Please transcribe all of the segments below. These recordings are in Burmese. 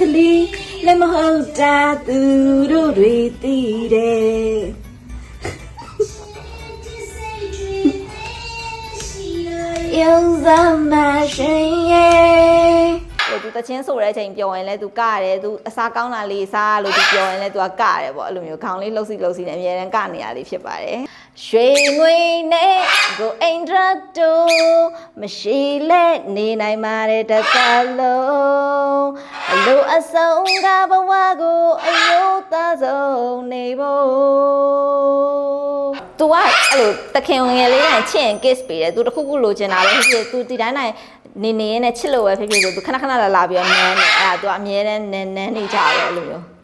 ကလေးလည်းမဟုတ်တာသူတို့တွေသိတယ်ယုံစားမရှိရဲ့ဟိုသူတချင်းဆိုတဲ့အချိန်ပြောရင်လဲသူကရတယ်သူအစားကောင်းတာလေးစားလို့သူပြောရင်လဲသူကကရတယ်ပေါ့အဲ့လိုမျိုးခေါင်းလေးလှုပ်စီလှုပ်စီနဲ့အများရန်ကနေရာလေးဖြစ်ပါတယ် ရွှေငွေနဲ့ကိုအိန္ဒြတူမရှိလဲနေနိုင်ပါတယ်တစ်သက်လုံးအလိုအဆုံးကဘဝကိုအယုဒဆုံးနေဖို့သူကအဲ့လိုတခင်ငယ်လေးနဲ့ချင့် kiss ပေးတယ်သူတခုခုလိုချင်တာပဲဖြစ်ဖြစ်သူဒီတိုင်းတိုင်းနေနေရင်းနဲ့ချစ်လို့ပဲဖြစ်ဖြစ်ဆိုသူခဏခဏလာလာပြီးတော့နန်းနေအဲ့ဒါသူကအမြဲတမ်းနန်းနန်းနေကြတယ်အဲ့လိုမျိုး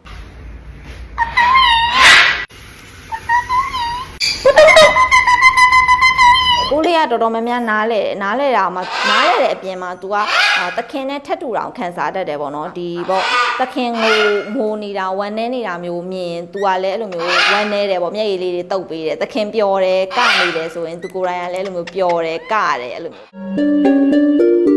ကိုလေးကတော်တော်များများနားလဲနားလဲတာမှနားလဲတဲ့အပြင်မှာ तू ကအာသခင်နဲ့ထက်တူတောင်ခံစားတတ်တယ်ပေါ့နော်ဒီပေါ့သခင်ကိုမိုးနေတာဝမ်းနေနေတာမျိုးမြင် तू ကလည်းအဲ့လိုမျိုးဝမ်းနေတယ်ပေါ့မျက်ရည်လေးတွေတုပ်ပေးတယ်သခင်ပျော်တယ်ကနေတယ်ဆိုရင် तू ကိုယ်တိုင်ကလည်းအဲ့လိုမျိုးပျော်တယ်ကတယ်အဲ့လိုမျိုး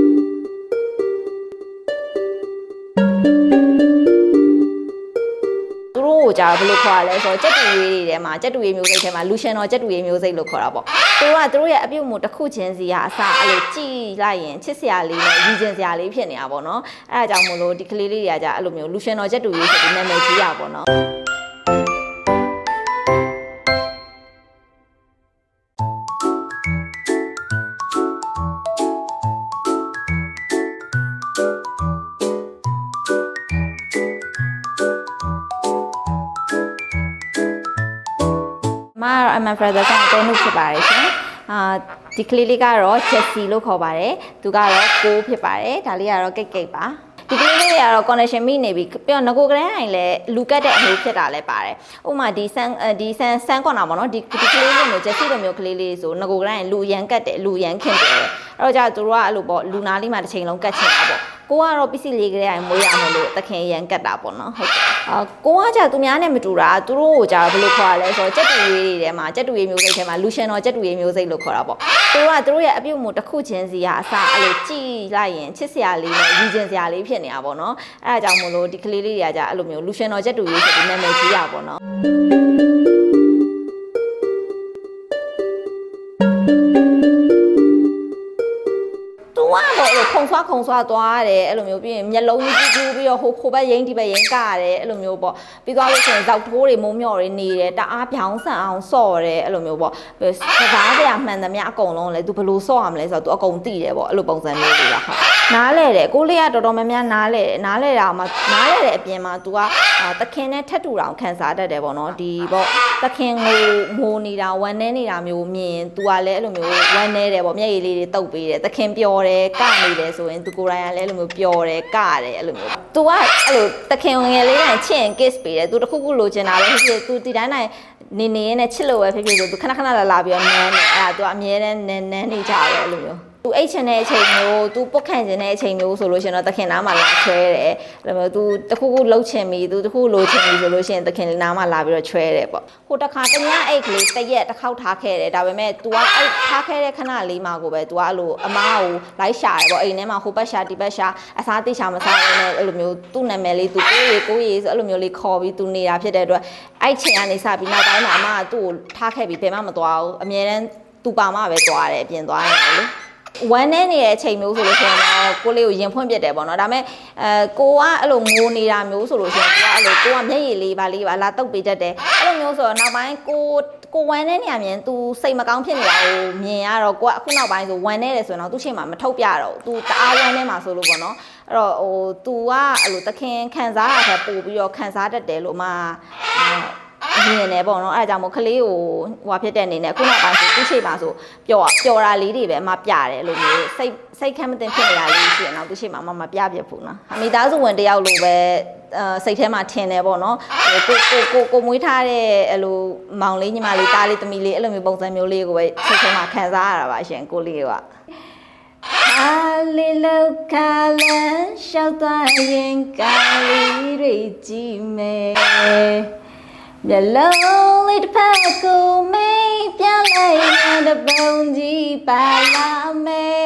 ကိုကြာဘယ်လိုခေါ်ရလဲဆိုတော့ကြက်တူရေးတွေထဲမှာကြက်တူရေးမျိုးစိတ်ထဲမှာလူရှင်တော်ကြက်တူရေးမျိုးစိတ်လို့ခေါ်တာပေါ့သူတို့ကသူတို့ရဲ့အပြုတ်မှုတစ်ခုချင်းစီကအစအဲ့လိုကြည်လိုက်ရင်ချစ်စရာလေးနဲ့ရည်ကျင်စရာလေးဖြစ်နေတာပေါ့နော်အဲ့ဒါကြောင့်မို့လို့ဒီကလေးလေးတွေကကြာအဲ့လိုမျိုးလူရှင်တော်ကြက်တူရေးဆိုပြီးနာမည်ကြီးရပါတော့မ ကတော့ Emma Fraser ကတဲနုဖြစ်ပါတယ်ရှင်အာဒီကလေးလေးကတော့ Jessie လို့ခေါ်ပါတယ်သူကတော့ကိုဖြစ်ပါတယ်ဒါလေးကတော့ကိတ်ကိတ်ပါဒီကလေးလေးတွေကတော့ connection မိနေပြီပြီးတော့ငကိုကလေးအိုင်လည်းလူကတ်တဲ့အမျိုးဖြစ်တာလည်းပါတယ်ဥပမာဒီဆန်ဒီဆန်ဆန်ကွန်တာပေါ့နော်ဒီဒီကလေးလေးမျိုး Jessie လိုမျိုးကလေးလေးဆိုငကိုကလေးအိုင်လူရန်ကတ်တယ်လူရန်ခင်တယ် အဲ့တော့ကြာသူတို့ကအဲ့လိုပေါ့လူနာလေးမှာတစ်ချိန်လုံးကတ်ချင်တာပေါ့ကိုကတော့ပစ္စည်းလေးကလေးအိုင်မွေးရမလို့တခင်ရန်ကတ်တာပေါ့နော်ဟုတ်ကဲ့အာကိုကကြာသူများနဲ့မတူတာသူတို့ကိုကြာဘယ်လိုခေါ်ရလဲဆိုတော့ကြက်တူရေးတွေထဲမှာကြက်တူရေးမျိုးစိတ်ထဲမှာလူရှင်တော်ကြက်တူရေးမျိုးစိတ်လို့ခေါ်တာပေါ့သူတို့ကသူတို့ရဲ့အပြုတ်မှုတစ်ခုချင်းစီကအစအဲ့လိုကြည်လိုက်ရင်ချစ်စရာလေးနဲ့ရည်ကျင်စရာလေးဖြစ်နေတာပေါ့နော်အဲ့ဒါကြောင့်မို့လို့ဒီကလေးလေးတွေကကြာအဲ့လိုမျိုးလူရှင်တော်ကြက်တူရေးဆိုပြီးနာမည်ကြီးရပါပေါ့နော် ခုံဆွသွားရတယ်အဲ့လိုမျိုးပြီးရင်မျက်လုံးကြီးပြူးပြီးတော့ဟိုခိုဘက်ရင်းဒီဘက်ရင်းကရတယ်အဲ့လိုမျိုးပေါ့ပြီးသွားလို့ရှိရင်ဇောက်ထိုးတွေမုံမျော့တွေနေတယ်တအားပြောင်းဆန်အောင်ဆော့တယ်အဲ့လိုမျိုးပေါ့စကားပြမှန်သမျှအကုန်လုံးလဲသူဘယ်လိုဆော့ရမလဲဆိုတော့သူအကုန်တိတယ်ပေါ့အဲ့လိုပုံစံမျိုးတွေပါဟုတ်နားလဲတယ်ကိုလေးကတော်တော်များများနားလဲတယ်နားလဲတာမှနားလဲတဲ့အပြင်မှာ तू ကသခင်နဲ့ထက်တူတောင်ခံစားတတ်တယ်ပေါ့နော်ဒီပေါ့ သခင်ကိုမိုးနေတာဝမ်းနေနေတာမျိုးမြင် तू ကလည်းအဲ့လိုမျိုးဝမ်းနေတယ်ပေါ့မျက်ရည်လေးတွေတုပ်ပေးတယ်သခင်ပျော်တယ်ကနေတယ်ဆိုရင် तू ကိုယ်တိုင်ကလည်းအဲ့လိုမျိုးပျော်တယ်ကတယ်အဲ့လိုမျိုး तू ကအဲ့လိုသခင်ငယ်လေးနဲ့ချင့် kiss ပေးတယ် तू တခုခုလိုချင်တာပဲဖြစ်ဖြစ် तू ဒီတိုင်းတိုင်းနေနေရင်းနဲ့ချစ်လို့ပဲဖြစ်ဖြစ်ဆို तू ခဏခဏလာလာပြီးတော့နန်းတယ်အဲ့ဒါ तू အမြဲတမ်းနန်းနန်းနေကြတယ်အဲ့လိုမျိုး သူအိတ်ချင်တဲ့အချိန်မျိုးသူပုတ်ခန့်ချင်တဲ့အချိန်မျိုးဆိုလို့ရှိရင်တော့သခင်နားမှာလာချွဲတယ်အဲ့လိုမျိုးသူတခုခုလှုပ်ချင်ပြီသူတခုလိုချင်ပြီဆိုလို့ရှိရင်သခင်နားမှာလာပြီးတော့ချွဲတယ်ပေါ့ဟိုတစ်ခါတ냐အိတ်ကလေးတစ်ရက်တစ်ခေါက်ထားခဲ့တယ်ဒါပေမဲ့ तू ကအဲ့ထားခဲ့တဲ့ခဏလေးမှာကိုပဲ तू ကအဲ့လိုအမားကိုလိုက်ရှာတယ်ပေါ့အိမ်ထဲမှာဟိုဘက်ရှာဒီဘက်ရှာအစားတိရှာမစားရနဲ့အဲ့လိုမျိုးသူ့နာမည်လေး तू ကိုရီကိုရီဆိုအဲ့လိုမျိုးလေးခေါ်ပြီး तू နေတာဖြစ်တဲ့အတွက်အဲ့ချိန်ကနေစပြီးနောက်ပိုင်းမှာအမကသူ့ကိုထားခဲ့ပြီးဘယ်မှမသွားဘူးအမြဲတမ်းသူပါမပဲသွားတယ်အပြင်သွားနေတယ်လေ ဝမ်းနေနေတဲ့အချိန်မျိုးဆိုလို့ရှိရင်တော့ကိုလေးကိုရင်ဖွင့်ပြစ်တယ်ပေါ့နော်ဒါပေမဲ့အဲကိုကအဲ့လိုငိုနေတာမျိုးဆိုလို့ရှိရင်ကိုကအဲ့လိုကိုကမျက်ရည်လေးပါလေးပါလာတုပ်ပေးတတ်တယ်အဲ့လိုမျိုးဆိုတော့နောက်ပိုင်းကိုကိုဝမ်းနေနေရမြင် तू စိတ်မကောင်းဖြစ်နေတာကိုမြင်ရတော့ကိုကအခုနောက်ပိုင်းဆိုဝမ်းနေတယ်ဆိုရင်တော့သူ့ချိန်မှာမထုတ်ပြတော့ဘူး तू တအားဝမ်းနေမှာဆိုလို့ပေါ့နော်အဲ့တော့ဟို तू ကအဲ့လိုတခင်ခံစားရတဲ့ပို့ပြီးတော့ခံစားတတ်တယ်လို့မှ မြင်တယ်ပေါ့နော်အဲဒါကြောင့်မို့ကလေးကိုဟိုဖြစ်တဲ့အနေနဲ့ခုနောက်ပိုင်းဆိုသူ့ရှိပါဆိုပျော်ပျော်တာလေးတွေပဲအမပြတယ်လို့မျိုးစိတ်စိတ်ခမ်းမတင်ဖြစ်နေတာလေးရှိရင်တော့သူ့ရှိမှာအမမပြပြဘူးနော်အမိသားစုဝင်တယောက်လိုပဲအဲစိတ်ထဲမှာထင်တယ်ပေါ့နော်ဟိုကိုကိုကိုကိုမွေးထားတဲ့အဲ့လိုမောင်လေးညီမလေးတားလေးသမီးလေးအဲ့လိုမျိုးပုံစံမျိုးလေးကိုပဲစိတ်ထဲမှာခံစားရတာပါရှင်ကိုလေးကအာလီလောကလန်ရှောက်သွားရင်ကာလီတွေကြည့်မယ် မျက်လုံးလေးတစ်ဖက်ကိုမိတ်ပြလိုက်ရင်တပုံကြီးပါလာမယ်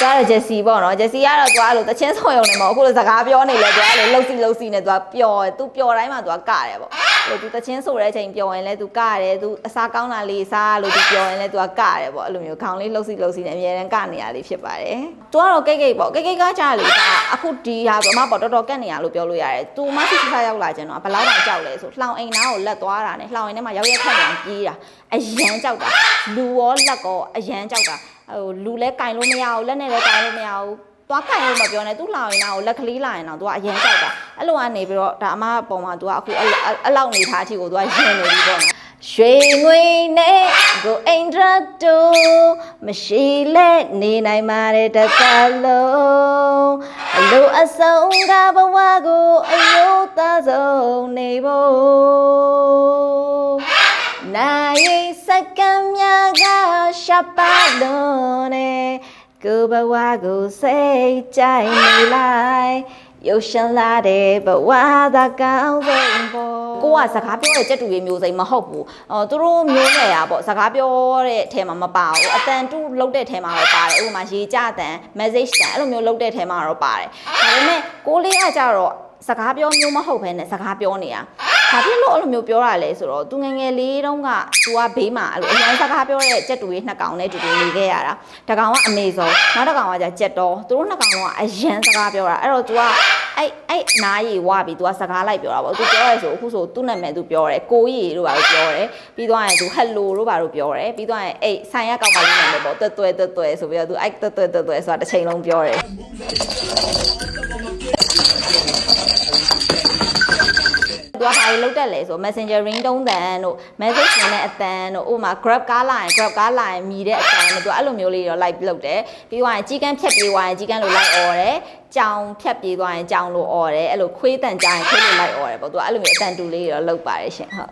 သွားတယ်ဂျက်စီပေါ့နော်ဂျက်စီကတော့သွားလို့တချင်းဆောင်ရုံနေမှာအခုလိုစကားပြောနေလဲသွားလို့လှုပ်စီလှုပ်စီနဲ့သွားပျော်တယ်သူပျော်တိုင်းမှာသွားကတယ်ပေါ့အဲ့လိုသူတချင်းဆိုတဲ့အချိန်ပျော်ရင်လဲသူကတယ်သူအစားကောင်းတာလေးစားလို့သူပျော်ရင်လဲသူကကတယ်ပေါ့အဲ့လိုမျိုးခေါင်းလေးလှုပ်စီလှုပ်စီနဲ့အများတန်းကနေရလေးဖြစ်ပါတယ်သူကတော့ကိတ်ကိတ်ပေါ့ကိတ်ကိတ်ကကြားလေကအခုဒီဟာဆိုအမပေါ့တော်တော်ကက်နေရလို့ပြောလို့ရတယ်သူမဆီခါရောက်လာကျင်တော့ဘယ်လောက်တောင်ကြောက်လဲဆိုလှောင်အိမ်သားကိုလက်သွားတာနဲ့လှောင်အိမ်ထဲမှာရောက်ရက်ခက်နေအောင်ပြေးတာအရန်ကြောက်တာလူရောလက်ကောအရန်ကြောက်တာ ဟိုလူလဲကင်လို့မရဘူးလက်နဲ့လဲကင်လို့မရဘူးသွားကင်လို့မပြောနဲ့သူ့လောင်ရင်တော့လက်ကလေးလာရင်တော့သူကအရင်ကြောက်တာအဲ့လိုကနေပြီးတော့ဒါအမအပေါ်မှာသူကအခုအဲ့အဲ့လောက်နေထားအထိကိုသူကရင်နေပြီပေါ့နော်ရွှေငွေနဲ့ကိုအိန္ဒြတူမရှိလဲနေနိုင်ပါတဲ့တစ်သက်လုံးအလိုအဆုံးကဘဝကိုအယုဒ္ဓဆုံးနေဖို့နိုင်စက္ကံများကရှ ပ်ပါလုံးနဲ့ကိုယ်ဘဝကိုစိတ်ကြိုက်နေလိုက်ရုပ်ရှင်လာတဲ့ဘဝသာကောင်းဆုံးပေါ့ကိုကစကားပြောတဲ့ကြက်တူရေးမျိုးစိမ်မဟုတ်ဘူးအော်သူတို့မျိုးနယ်อ่ะပေါ့စကားပြောတဲ့အထဲမှာမပါဘူးအတန်တူလုတ်တဲ့အထဲမှာတော့ပါတယ်ဥပမာရေးကြတန် message တန်အဲ့လိုမျိုးလုတ်တဲ့အထဲမှာတော့ပါတယ်ဒါပေမဲ့ကိုလေးကကြတော့စကားပြောမျိုးမဟုတ်ဘဲနဲ့စကားပြောနေတာ ဘာဖြစ်လို့အဲ့လိုမျိုးပြောရလဲဆိုတော့သူငယ်ငယ်လေးတုန်းကသူကဘေးမှာအဲ့လိုအရင်စကားပြောတဲ့ကြက်တူလေးနှစ်ကောင်နဲ့တူတူနေခဲ့ရတာတကောင်ကအမေဆုံးနောက်တစ်ကောင်ကじゃကြက်တော်သူတို့နှစ်ကောင်ကအရန်စကားပြောတာအဲ့တော့ तू ကအဲ့အဲ့နားရီဝါပြီး तू ကစကားလိုက်ပြောတာပေါ့ तू ပြောရဲဆိုအခုဆိုသူ့နာမည် तू ပြောတယ်ကိုကြီးတို့ဘာလို့ပြောတယ်ပြီးတော့ရင် तू hello တို့ဘာလို့ပြောတယ်ပြီးတော့ရင်အဲ့ဆိုင်ရကောင်မလေးနာမည်ပေါ့တွတ်တွဲတွတ်တွဲဆိုပြီးတော့ तू အဲ့တွတ်တွဲတွတ်တွဲဆိုတာတစ်ချိန်လုံးပြောတယ် သူကဘာတွေလုပ်တတ်လဲဆို Messenger ring တုံးတန်တို့ message ဝင်တဲ့အတန်တို့ဥပမာ grab ကားလာရင် grab ကားလာရင်မြည်တဲ့အတန်တို့သူအဲ့လိုမျိုးလေးတော့ like လုပ်တယ်ပြီးသွားရင်ကြီးကန်းဖြတ်ပြေးသွားရင်ကြီးကန်းလို့ like អော်တယ်ကြောင်ဖြတ်ပြေးသွားရင်ကြောင်လို့អော်တယ်အဲ့လိုခွေးတန်ကြရင်ခွေးလို့ like អော်တယ်ပေါ့သူကအဲ့လိုမျိုးအတန်တူလေးတွေတော့လုပ်ပါတယ်ရှင်ဟုတ်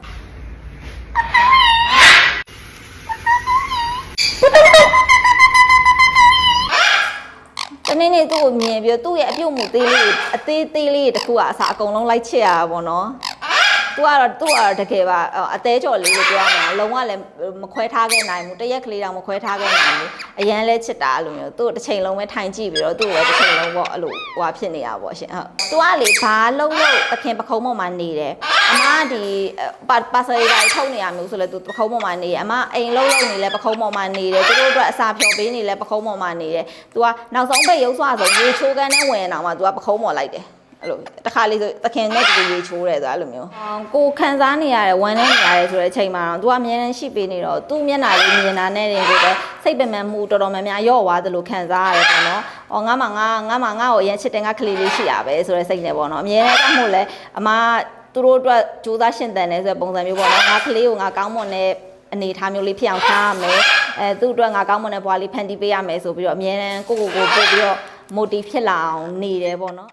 တနေ့နေ့သူ့ကိုမြင်ပြီးတော့သူ့ရဲ့အပြုတ်မှုသေးလေးအသေးသေးလေးတစ်ခုကအစားအကုန်လုံးလိုက်ချစ်ရတာပေါ့နော် သူကတော့သူကတော့တကယ်ပါအော်အသေးကြော်လေးလို့ပြောရမှာလုံးဝလည်းမခွဲထားခဲ့နိုင်ဘူးတရက်ကလေးတောင်မခွဲထားခဲ့နိုင်ဘူးအရန်လဲချစ်တာအဲ့လိုမျိုးသူ့တစ်ချိန်လုံးပဲထိုင်ကြည့်ပြီးတော့သူ့ကိုပဲတစ်ချိန်လုံးပေါ့အဲ့လိုဟွာဖြစ်နေတာပေါ့ရှင်ဟုတ်သူကလေဘာလုံးလို့သခင်ပခုံးပေါ်မှာနေတယ်အမကဒီပါပါစရီတိုင်းထုတ်နေရမျိုးဆိုလဲသူပခုံးပေါ်မှာနေတယ်အမအိမ်လုံးလုံးနေလဲပခုံးပေါ်မှာနေတယ်သူတို့အတွက်အစာဖြော်ပေးနေလဲပခုံးပေါ်မှာနေတယ်သူကနောက်ဆုံးပိတ်ရုပ်ဆွဆိုရေချိုးကန်းနဲ့ဝင်အောင်မှသူကပခုံးပေါ်လိုက်တယ် အဲ့လိုတခါလေးဆိုသခင်နဲ့တူရေချိုးတယ်ဆိုအဲ့လိုမျိုးကိုခံစားနေရတယ်ဝမ်းနေနေရတယ်ဆိုတဲ့အချိန်မှာတော့ तू အမြဲတမ်းရှိပေးနေတော့သူ့မျက်နှာလေးမြင်တာနဲ့တင်ကိုပဲစိတ်ပင်ပန်းမှုတော်တော်များများရော့သွားသလိုခံစားရတယ်ပေါ့နော်။အော်ငါမှငါငါမှငါ့ကိုအရင်ချစ်တယ်ငါကလေးလေးရှိရပဲဆိုတဲ့စိတ်နဲ့ပေါ့နော်။အမြဲတမ်းကမို့လဲအမသူတို့အတွက်စူးစမ်းရှင်တန်နေဆိုတဲ့ပုံစံမျိုးပေါ့နော်။ငါကလေးကိုငါကောင်းမွန်တဲ့အနေထားမျိုးလေးဖြစ်အောင်ထားရမယ်။အဲသူ့အတွက်ငါကောင်းမွန်တဲ့ဘွားလေးဖန်တီးပေးရမယ်ဆိုပြီးတော့အမြဲတမ်းကိုကိုကိုပို့ပြီးတော့ motive ဖြစ်လာအောင်နေတယ်ပေါ့နော်